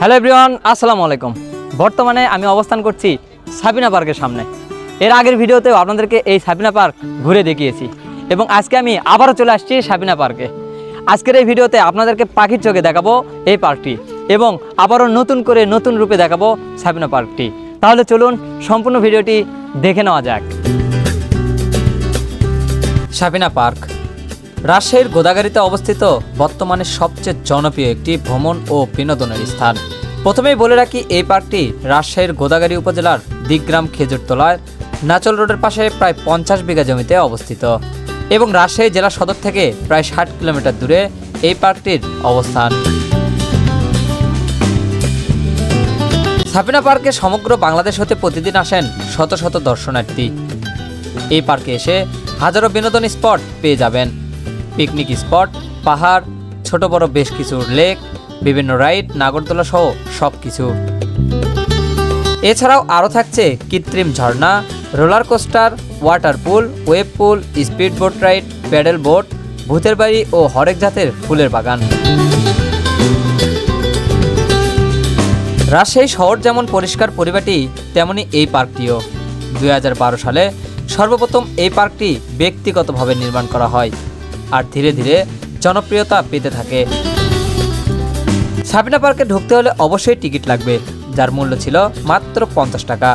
Hello everyone, আসসালামু আলাইকুম। বর্তমানে আমি অবস্থান করছি সাবিনা পার্কের সামনে। এর আগের ভিডিওতেও আপনাদেরকে এই সাবিনা পার্ক ঘুরে দেখিয়েছি এবং আজকে আমি আবারও চলে আসছি সাবিনা পার্কে। আজকের এই ভিডিওতে আপনাদেরকে পাখির চোখে দেখাবো এই পার্কটি এবং আবারও নতুন করে নতুন রূপে দেখাবো সাবিনা পার্কটি। তাহলে চলুন সম্পূর্ণ ভিডিওটি দেখে নেওয়া যাক। সাবিনা পার্ক, রাজশাহীর গোদাগাড়িতে অবস্থিত বর্তমানে সবচেয়ে জনপ্রিয় একটি ভ্রমণ ও বিনোদনের স্থান। প্রথমেই বলে রাখি, এই পার্কটি রাজশাহীর গোদাগাড়ি উপজেলার দিগ্রাম খেজুরতলায় নাচল রোডের পাশে প্রায় পঞ্চাশ বিঘা জমিতে অবস্থিত এবং রাজশাহী জেলা সদর থেকে প্রায় ষাট কিলোমিটার দূরে এই পার্কটির অবস্থান। সাবিনা পার্কে সমগ্র বাংলাদেশ হতে প্রতিদিন আসেন শত শত দর্শনার্থী। এই পার্কে এসে হাজারো বিনোদন স্পট পেয়ে যাবেন। পিকনিক স্পট, পাহাড়, ছোট বড় বেশ কিছু লেক বিভিন্ন রাইড, নাগরদোলা সহ সব কিছু এছাড়াও আরও থাকছে কৃত্রিম ঝর্ণা, roller coaster, water pool, wave pool, speed boat ride, paddle boat, ভূতের বাড়ি ও হরেক জাতের ফুলের বাগান। রাজশাহী শহর যেমন পরিষ্কার পরিপাটি তেমনি এই পার্কটিও। দু হাজার বারো সালে সর্বপ্রথম এই পার্কটি ব্যক্তিগতভাবে নির্মাণ করা হয়, আর ধীরে ধীরে জনপ্রিয়তা পেতে থাকে। সাবিনা পার্কে ঢুকতে হলে অবশ্যই টিকিট লাগবে, যার মূল্য ছিল মাত্র পঞ্চাশ টাকা।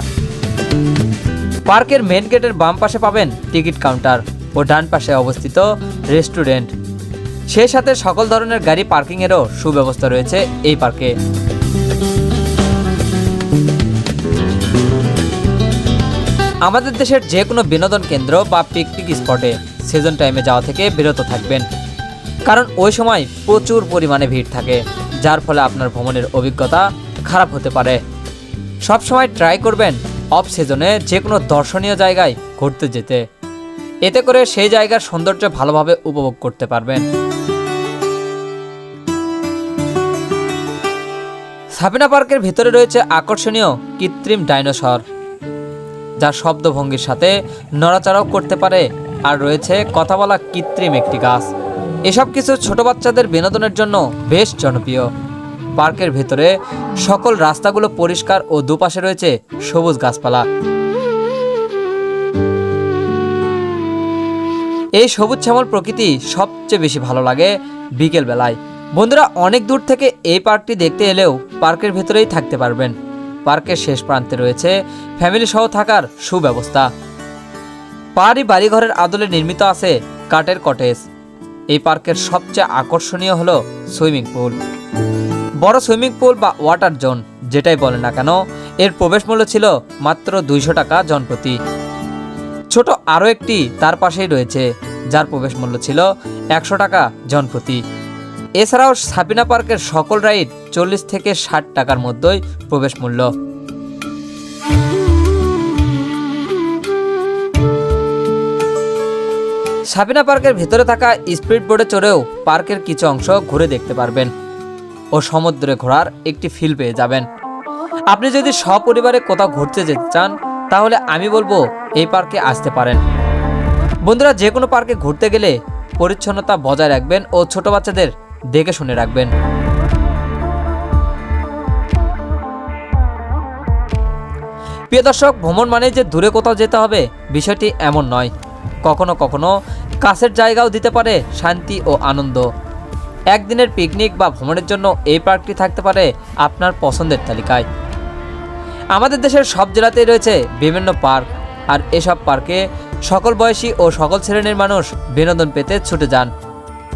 পার্কের মেন গেটের বাম পাশে পাবেন টিকিট কাউন্টার ও ডান পাশে অবস্থিত রেস্টুরেন্ট। সেই সাথে সকল ধরনের গাড়ি পার্কিংয়েরও সুব্যবস্থা রয়েছে এই পার্কে। আমাদের দেশের যে কোনো বিনোদন কেন্দ্র বা পিকনিক স্পটে সিজন টাইমে যাওয়া থেকে বিরত থাকবেন, কারণ ওই সময় প্রচুর পরিমাণে ভিড় থাকে। যার ফলে আপনার ভ্রমণের অভিজ্ঞতা খারাপ হতে পারে। সব সময় ট্রাই করবেন অফ সিজনে যে কোনো দর্শনীয় জায়গায় ঘুরতে যেতে। এতে করে সেই জায়গার সৌন্দর্য ভালোভাবে উপভোগ করতে পারবেন। সাবিনা পার্কের ভিতরে রয়েছে আকর্ষণীয় কৃত্রিম ডাইনোসর, যা শব্দভঙ্গির সাথে নড়াচড়াও করতে পারে। আর রয়েছে কথা বলা কৃত্রিম একটি গাছ। এসব কিছু ছোট বাচ্চাদের বিনোদনের জন্য বেশ জনপ্রিয়। পার্কের ভেতরে সকল রাস্তাগুলো পরিষ্কার ও দুপাশে রয়েছে সবুজ গাছপালা। এই সবুজ শ্যামল প্রকৃতি সবচেয়ে বেশি ভালো লাগে বিকেল বেলায়। বন্ধুরা, অনেক দূর থেকে এই পার্কটি দেখতে এলেও পার্কের ভেতরেই থাকতে পারবেন। পার্কের শেষ প্রান্তে রয়েছে ফ্যামিলি সহ থাকার সুব্যবস্থা। পাহাড়ি বাড়িঘরের আদলে নির্মিত আছে কাঠের কটেজ। এই পার্কের সবচেয়ে আকর্ষণীয় হলো সুইমিং পুল। বড় সুইমিং পুল বা ওয়াটার জোন, যেটাই বলে না কেন, এর প্রবেশ মূল্য ছিল মাত্র দুইশো টাকা জনপ্রতি। ছোট আরও একটি তার পাশেই রয়েছে, যার প্রবেশ মূল্য ছিল একশো টাকা জনপ্রতি। এছাড়াও সাবিনা পার্কের সকল রাইড চল্লিশ থেকে ষাট টাকার মধ্যেই প্রবেশ মূল্য। সাবিনা পার্কের ভেতরে থাকা স্পিড বোর্ডে চড়েও পার্কের কিছু অংশ ঘুরে দেখতে পারবেন। ও সমুদ্রে ঘোরার একটি ফিল পেয়ে যাবেন। আপনি যদি সপরিবারে কোথাও ঘুরতে যেতে চান, তাহলে আমি বলব এই পার্কে আসতে পারেন। বন্ধুরা যে কোনো পার্কে ঘুরতে গেলে পরিচ্ছন্নতা বজায় রাখবেন ও ছোট বাচ্চাদের দেখে শুনে রাখবেন। প্রিয় দর্শক, ভ্রমণ মানে যে দূরে কোথাও যেতে হবে, বিষয়টি এমন নয়। কখনো কখনো কাছের জায়গাও দিতে পারে শান্তি ও আনন্দ। একদিনের পিকনিক বা ভ্রমণের জন্য এই পার্কটি থাকতে পারে আপনার পছন্দের তালিকায়। আমাদের দেশের সব জেলাতেই রয়েছে বিভিন্ন পার্ক, আর এসব পার্কে সকল বয়সী ও সকল শ্রেণির মানুষ বিনোদন পেতে ছুটে যান।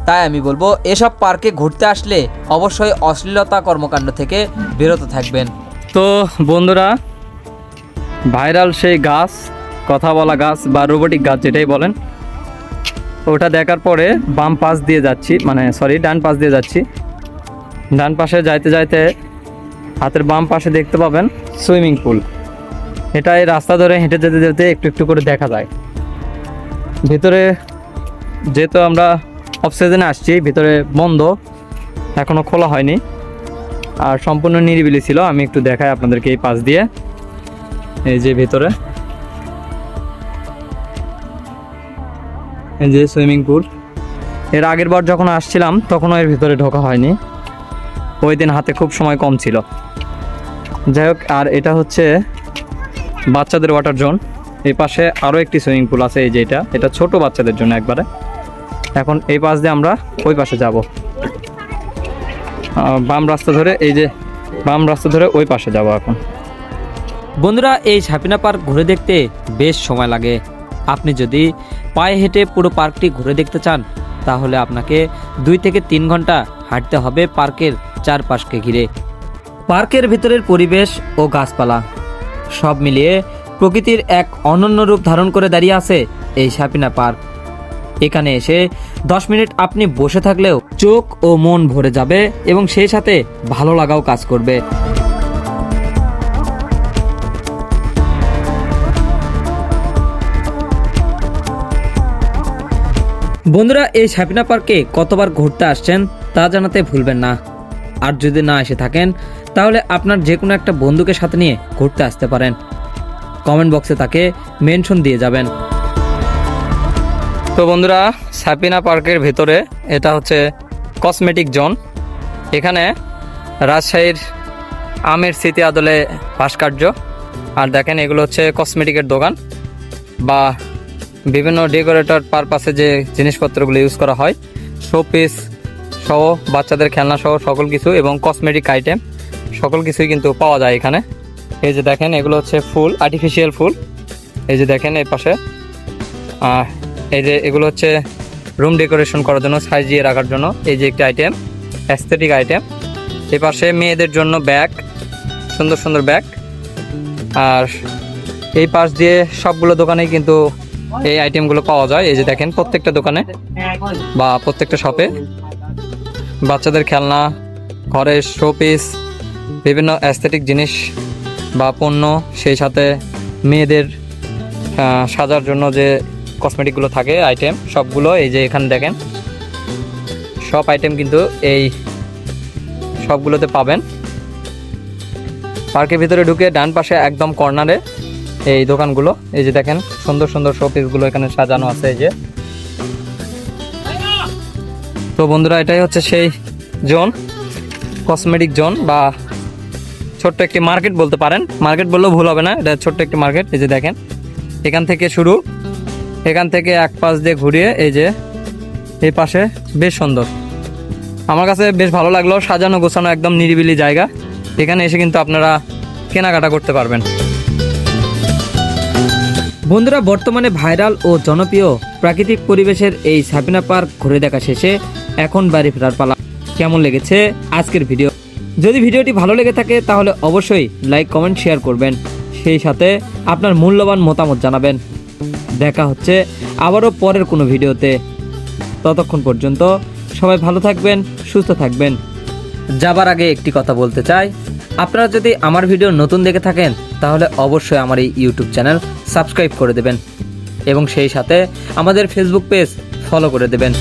তাই আমি বলব, এসব পার্কে ঘুরতে আসলে অবশ্যই অশ্লীলতা কর্মকাণ্ড থেকে বিরত থাকবেন। তো বন্ধুরা, ভাইরাল সেই গাছ, কথা বলা গাছ বা রোবোটিক গাছ যেটাই বলেন ওটা দেখার পরে বাম পাশ দিয়ে যাচ্ছি মানে সরি ডান পাশ দিয়ে যাচ্ছি। ডান পাশে যাইতে যাইতে হাতের বাম পাশে দেখতে পাবেন সুইমিং পুল। এটা এই রাস্তা ধরে হেঁটে যেতে যেতে একটু একটু করে দেখা যায়। ভিতরে যেহেতু আমরা অফ সিজনে আসছি, ভিতরে বন্ধ এখনও খোলা হয়নি। আর সম্পূর্ণ নিরিবিলি ছিল, আমি একটু দেখাই আপনাদেরকে এই পাশ দিয়ে। এই যে ভেতরে। যে সুইমিং পুল। এর আগের বার যখন আসছিলাম, তখনও এর ভিতরে ঢোকা হয়নি। ওই দিন হাতে খুব সময় কম ছিল। যাই হোক, আর এটা হচ্ছে বাচ্চাদের ওয়াটার জোন। এই পাশে আরও একটি সুইমিং পুল আছে, এই যে এটা। এটা ছোট বাচ্চাদের জন্য একবারে। এখন এই পাশ দিয়ে আমরা ওই পাশে যাব। বাম রাস্তা ধরে, এই যে বাম রাস্তা ধরে ওই পাশে যাব এখন। বন্ধুরা, এই সাপিনা পার্ক ঘুরে দেখতে বেশ সময় লাগে। আপনি যদি পায়ে হেঁটে পুরো পার্কটি ঘুরে দেখতে চান, তাহলে আপনাকে দুই থেকে তিন ঘণ্টা হাঁটতে হবে পার্কের চারপাশকে ঘিরে। পার্কের ভিতরের পরিবেশ ও গাছপালা সব মিলিয়ে প্রকৃতির এক অনন্য রূপ ধারণ করে দাঁড়িয়ে আছে এই সাপিনা পার্ক। এখানে এসে দশ মিনিট আপনি বসে থাকলেও চোখ ও মন ভরে যাবে এবং সেই সাথে ভালো লাগাও কাজ করবে। বন্ধুরা, এই সাপিনা পার্কে কতবার ঘুরতে আসছেন তা জানাতে ভুলবেন না। আর যদি না এসে থাকেন, তাহলে আপনার যে কোনো একটা বন্ধুকে সাথে নিয়ে ঘুরতে আসতে পারেন। কমেন্ট বক্সে তাকে মেনশন দিয়ে যাবেন। তো বন্ধুরা, সাপিনা পার্কের ভেতরে এটা হচ্ছে কসমেটিক জোন। এখানে রাজশাহীর আমের স্মৃতি আদলে ভাস্কর্য। আর দেখেন, এগুলো হচ্ছে কসমেটিকের দোকান বা বিভিন্ন ডেকোরেটর পারপাসে যে জিনিসপত্রগুলো ইউজ করা হয় শোপিস সহ, বাচ্চাদের খেলনা সহ সকল কিছু এবং কসমেটিক আইটেম সকল কিছুই কিন্তু পাওয়া যায় এখানে। এই যে দেখেন, এগুলো হচ্ছে ফুল আর্টিফিশিয়াল ফুল। এই যে দেখেন, এই পাশে। এই যে এগুলো হচ্ছে রুম ডেকোরেশন করার জন্য, সাজিয়ে রাখার জন্য এই যে একটি আইটেম অ্যাস্থেটিক আইটেম এই পাশে মেয়েদের জন্য ব্যাগ সুন্দর সুন্দর ব্যাগ আর এই পাশ দিয়ে সবগুলো দোকানেই কিন্তু এই আইটেমগুলো পাওয়া যায়। এই যে দেখেন, প্রত্যেকটা দোকানে বা প্রত্যেকটা শপে বাচ্চাদের খেলনা, ঘরের শোপিস বিভিন্ন অ্যাস্থেটিক জিনিস বা পণ্য, সেই সাথে মেয়েদের সাজার জন্য যে কসমেটিকগুলো থাকে আইটেম সবগুলো এই যে এখানে দেখেন। সব আইটেম কিন্তু এই সবগুলোতে পাবেন। পার্কের ভিতরে ঢুকে ডান পাশে একদম কর্নারে এই দোকানগুলো, এই যে দেখেন, সুন্দর সুন্দর শোপিসগুলো এখানে সাজানো আছে, এই যে। তো বন্ধুরা, এটাই হচ্ছে সেই জোন কসমেটিক জোন, বা ছোট্ট একটি মার্কেট বলতে পারেন। মার্কেট বললেও ভুল হবে না, এটা ছোট্ট একটি মার্কেট এই যে দেখেন। এখান থেকে শুরু, এখান থেকে এক পাশ দিয়ে ঘুরিয়ে, এই যে, এই পাশে বেশ সুন্দর। আমার কাছে বেশ ভালো লাগল, সাজানো গোছানো একদম নিরিবিলি জায়গা। এখানে এসে কিন্তু আপনারা কেনাকাটা করতে পারবেন। বন্ধুরা, বর্তমানে ভাইরাল ও জনপ্রিয় প্রাকৃতিক পরিবেশের এই সাপিনা পার্ক ঘুরে দেখা শেষে এখন বাড়ি ফেরার পালা। কেমন লেগেছে আজকের ভিডিও? যদি ভিডিওটি ভালো লেগে থাকে, তাহলে অবশ্যই লাইক, কমেন্ট, শেয়ার করবেন। সেই সাথে আপনার মূল্যবান মতামত জানাবেন। দেখা হচ্ছে আবারও পরের কোনো ভিডিওতে। ততক্ষণ পর্যন্ত সবাই ভালো থাকবেন, সুস্থ থাকবেন। যাবার আগে একটি কথা বলতে চাই। আপনারা যদি আমার ভিডিও নতুন দেখে থাকেন, তাহলে অবশ্যই আমার এই ইউটিউব চ্যানেল সাবস্ক্রাইব করে দেবেন এবং সেই সাথে আমাদের ফেসবুক পেজ ফলো করে দেবেন।